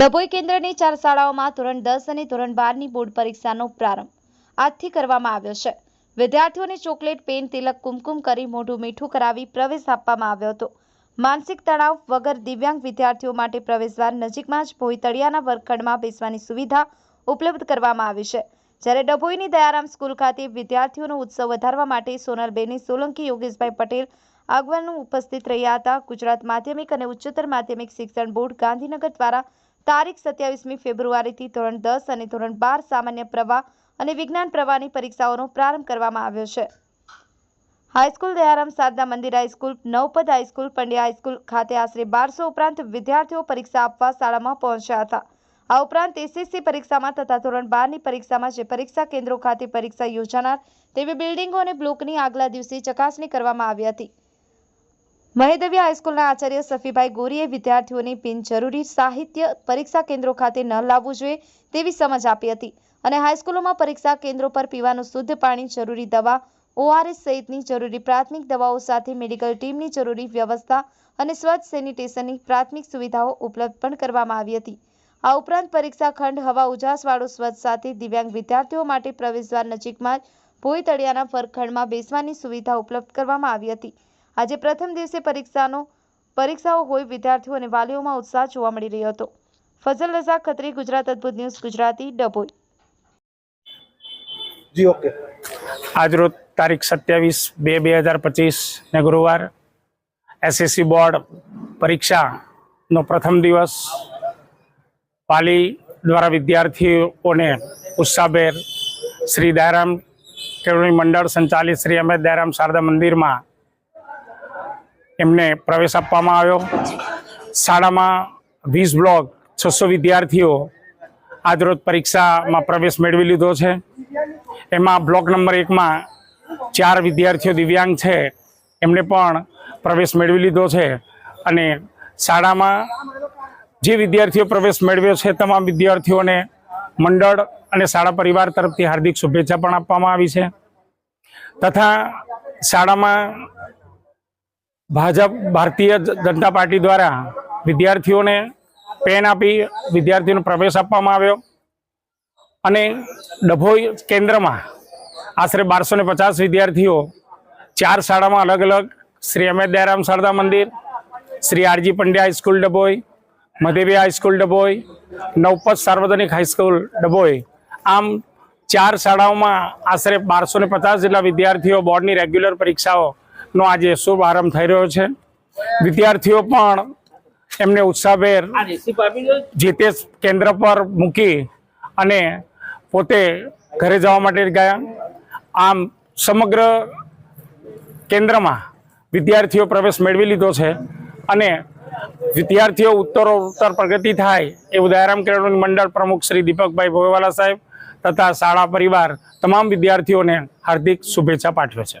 ડભોઈ કેન્દ્રની ચાર શાળાઓમાં ધોરણ દસ અને ધોરણ બારની બોર્ડ પરીક્ષાનો પ્રારંભ આજથી કરવામાં આવ્યો છે. વિદ્યાર્થીઓને ચોકલેટ, પેન, તિલક, કુમકુમ કરી મોઢું મીઠું કરાવી પ્રવેશ આપવામાં આવ્યો હતો. માનસિક તણાવ વગર દિવ્યાંગ વિદ્યાર્થીઓ માટે પ્રવેશદ્વાર નજીકમાં જ ભોયતળિયાના વર્ગખંડમાં બેસવાની સુવિધા ઉપલબ્ધ કરવામાં આવી છે. જ્યારે ડભોઈની દયારામ સ્કૂલ ખાતે વિદ્યાર્થીઓનો ઉત્સવ વધારવા માટે સોનલબેની સોલંકી યોગેશભાઈ પટેલ આગવાનું ઉપસ્થિત રહ્યા હતા. ગુજરાત માધ્યમિક અને ઉચ્ચતર માધ્યમિક શિક્ષણ બોર્ડ ગાંધીનગર દ્વારા તારીખ સત્યાવીસમી ફેબ્રુઆરીથી ધોરણ દસ અને ધોરણ બાર સામાન્ય પ્રવાહ અને વિજ્ઞાન પ્રવાહની પરીક્ષાઓનો પ્રારંભ કરવામાં આવ્યો છે. High school Dayaram Sadhana Mandir high school, Navpad high school, Pandya high school ખાતે આશરે બારસો ઉપરાંત વિદ્યાર્થીઓ પરીક્ષા આપવા શાળામાં પહોંચ્યા હતા. આ ઉપરાંત એસએસસી પરીક્ષામાં તથા ધોરણ બારની પરીક્ષામાં જે પરીક્ષા કેન્દ્રો ખાતે પરીક્ષા યોજાનાર તેવી બિલ્ડિંગો અને બ્લોકની આગલા દિવસે ચકાસણી કરવામાં આવી હતી. મહેદવિયા હાઈસ્કૂલના આચાર્ય સફીભાઈ ગોરીએ વિદ્યાર્થીઓને બિનજરૂરી સાહિત્ય પરીક્ષા કેન્દ્રો ખાતે ન લાવવું જોઈએ તેવી સમજ આપી હતી અને હાઈસ્કૂલોમાં પરીક્ષા કેન્દ્રો પર પીવાનું શુદ્ધ પાણી, જરૂરી દવા, ઓઆરએસ સહિતની જરૂરી પ્રાથમિક દવાઓ સાથે મેડિકલ ટીમની જરૂરી વ્યવસ્થા અને સ્વચ્છ સેનિટેશનની પ્રાથમિક સુવિધાઓ ઉપલબ્ધ પણ કરવામાં આવી હતી. આ ઉપરાંત પરીક્ષા ખંડ, હવા ઉજાસવાળો સ્વચ્છ સાથે દિવ્યાંગ વિદ્યાર્થીઓ માટે પ્રવેશદ્વાર નજીકમાં જ ભોઈ તળિયાના વર્ગખંડમાં બેસવાની સુવિધા ઉપલબ્ધ કરવામાં આવી હતી. આજે પ્રથમ દિવસે પરીક્ષાનો પરીક્ષાઓ હોય વિદ્યાર્થીઓ અને વાલીઓમાં ઉત્સાહ જોવા મળી રહ્યો હતો. ફઝલ રઝા ખત્રી ગુજરાત અદ્ભુત ન્યૂઝ ગુજરાતી ડભોઈ. જી ઓકે. આજરોજ તારીખ સત્યાવીસ બે બે હજાર પચીસ ને ગુરુવાર એસએસસી બોર્ડ પરીક્ષાનો પ્રથમ દિવસ વાલી દ્વારા વિદ્યાર્થીઓને ઉત્સાહભેર શ્રી દયારામ કેળવણી મંડળ સંચાલિત શ્રી અમૃત દયારામ શારદા મંદિરમાં એમને પ્રવેશ આપવામાં આવ્યો. શાળામાં વીસ બ્લોક, છસો વિદ્યાર્થીઓ આજરોજ પરીક્ષામાં પ્રવેશ મેળવી લીધો છે. એમાં બ્લોક નંબર એકમાં ચાર વિદ્યાર્થીઓ દિવ્યાંગ છે. એમને પણ પ્રવેશ મેળવી લીધો છે. અને શાળામાં જે વિદ્યાર્થીઓ પ્રવેશ મેળવ્યો છે, તમામ વિદ્યાર્થીઓને મંડળ અને શાળા પરિવાર તરફથી હાર્દિક શુભેચ્છા પણ આપવામાં આવી છે. તથા શાળામાં ભાજપ ભારતીય જનતા પાર્ટી દ્વારા વિદ્યાર્થીઓને પેન આપી વિદ્યાર્થીઓને પ્રવેશ આપવામાં આવ્યો. અને ડભોઈ કેન્દ્રમાં આશરે બારસો પચાસ વિદ્યાર્થીઓ ચાર શાળામાં અલગ અલગ Shri અમેદ Dayaram Sharda Mandir, Shri R G Pandya high school Dabhoi, મધેવી high school Dabhoi, નવપત સાર્વજનિક હાઈસ્કૂલ ડભોઈ. આમ ચાર શાળાઓમાં આશરે બારસો પચાસ જેટલા વિદ્યાર્થીઓ બોર્ડની રેગ્યુલર પરીક્ષાઓનો આજે શુભ આરંભ થઈ રહ્યો છે. વિદ્યાર્થીઓ પણ એમને ઉત્સાહભેર જે તે કેન્દ્ર પર મૂકી અને પોતે ઘરે જવા માટે ગયા. આમ સમગ્ર કેન્દ્રમાં વિદ્યાર્થીઓ પ્રવેશ મેળવી લીધો છે અને વિદ્યાર્થીઓ ઉત્તરો ઉત્તર પ્રગતિ થાય એવું દયારામ કેળવણી મંડળ પ્રમુખ શ્રી દીપકભાઈ ભોયવાલા સાહેબ તથા શાળા પરિવાર તમામ વિદ્યાર્થીઓને હાર્દિક શુભેચ્છા પાઠવે છે.